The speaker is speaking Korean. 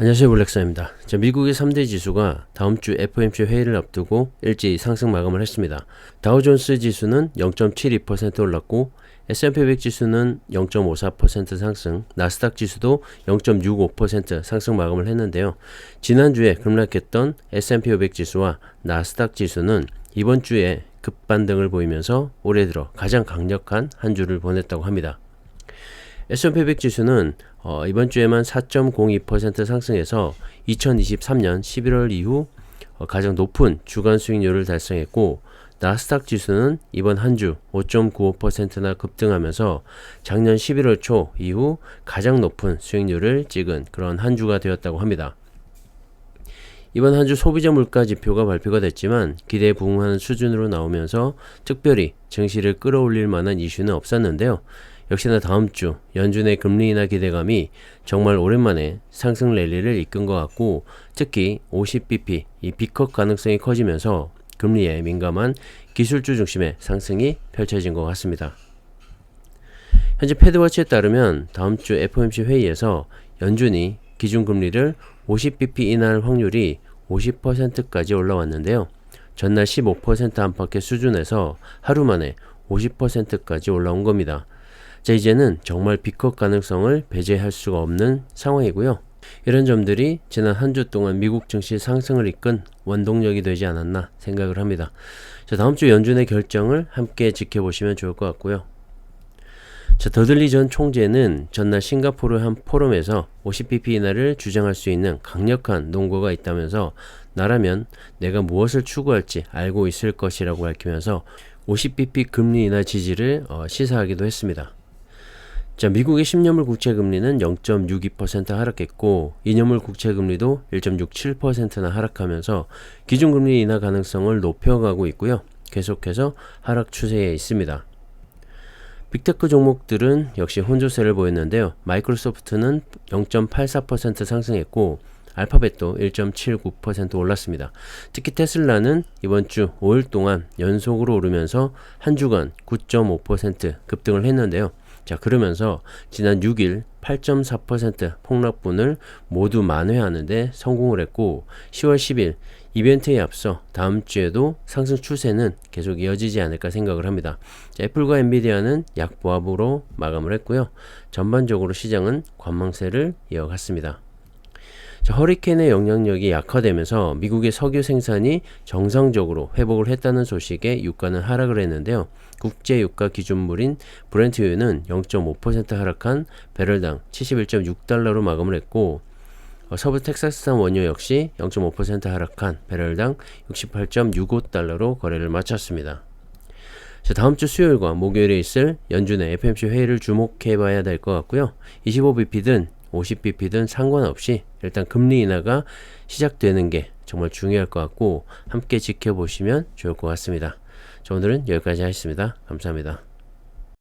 안녕하세요 블랙사입니다. 자, 미국의 3대 지수가 다음 주 FOMC 회의를 앞두고 일제히 상승 마감을 했습니다. 다우존스 지수는 0.72% 올랐고 S&P 500 지수는 0.54% 상승, 나스닥 지수도 0.65% 상승 마감을 했는데요. 지난주에 급락했던 S&P 500 지수와 나스닥 지수는 이번 주에 급반등을 보이면서 올해 들어 가장 강력한 한 주를 보냈다고 합니다. S&P 500 지수는 어, 이번 주에만 4.02% 상승해서 2023년 11월 이후 어, 가장 높은 주간 수익률을 달성했고 나스닥 지수는 이번 한 주 5.95%나 급등하면서 작년 11월 초 이후 가장 높은 수익률을 찍은 그런 한 주가 되었다고 합니다. 이번 한 주 소비자 물가 지표가 발표가 됐지만 기대에 부응하는 수준으로 나오면서 특별히 증시를 끌어올릴 만한 이슈는 없었는데요. 역시나 다음 주 연준의 금리 인하 기대감이 정말 오랜만에 상승 랠리를 이끈 것 같고 특히 50bp 이 비컷 가능성이 커지면서 금리에 민감한 기술주 중심의 상승이 펼쳐진 것 같습니다. 현재 패드워치에 따르면 다음 주 FOMC 회의에서 연준이 기준금리를 50bp 인하할 확률이 50%까지 올라왔는데요. 전날 15% 안팎의 수준에서 하루 만에 50%까지 올라온 겁니다. 자, 이제는 정말 비컷 가능성을 배제할 수가 없는 상황이고요. 이런 점들이 지난 한 주 동안 미국 증시 상승을 이끈 원동력이 되지 않았나 생각을 합니다. 자, 다음 주 연준의 결정을 함께 지켜보시면 좋을 것 같고요. 자, 더들리 전 총재는 전날 싱가포르 한 포럼에서 50bp 인하를 주장할 수 있는 강력한 논거가 있다면서 나라면 내가 무엇을 추구할지 알고 있을 것이라고 밝히면서 50bp 금리 인하 지지를 어, 시사하기도 했습니다. 자, 미국의 10년물 국채 금리는 0.62% 하락했고 2년물 국채 금리도 1.67%나 하락하면서 기준 금리 인하 가능성을 높여가고 있고요. 계속해서 하락 추세에 있습니다. 빅테크 종목들은 역시 혼조세를 보였는데요. 마이크로소프트는 0.84% 상승했고 알파벳도 1.79% 올랐습니다. 특히 테슬라는 이번 주 5일 동안 연속으로 오르면서 한 주간 9.5% 급등을 했는데요. 자, 그러면서 지난 6일 8.4% 폭락분을 모두 만회하는데 성공을 했고 10월 10일 이벤트에 앞서 다음 주에도 상승 추세는 계속 이어지지 않을까 생각을 합니다. 자, 애플과 엔비디아는 약보합으로 마감을 했고요. 전반적으로 시장은 관망세를 이어갔습니다. 자, 허리케인의 영향력이 약화되면서 미국의 석유 생산이 정상적으로 회복을 했다는 소식에 유가는 하락을 했는데요. 국제 유가 기준물인 브렌트유는 0.5% 하락한 배럴당 71.6달러로 마감을 했고 어, 서부 텍사스산 원유 역시 0.5% 하락한 배럴당 68.65달러로 거래를 마쳤습니다. 자, 다음 주 수요일과 목요일에 있을 연준의 FMC 회의를 주목해 봐야 될 것 같고요. 25bp든 50bp든 상관없이 일단 금리 인하가 시작되는 게 정말 중요할 것 같고 함께 지켜보시면 좋을 것 같습니다. 자, 오늘은 여기까지 하겠습니다. 감사합니다.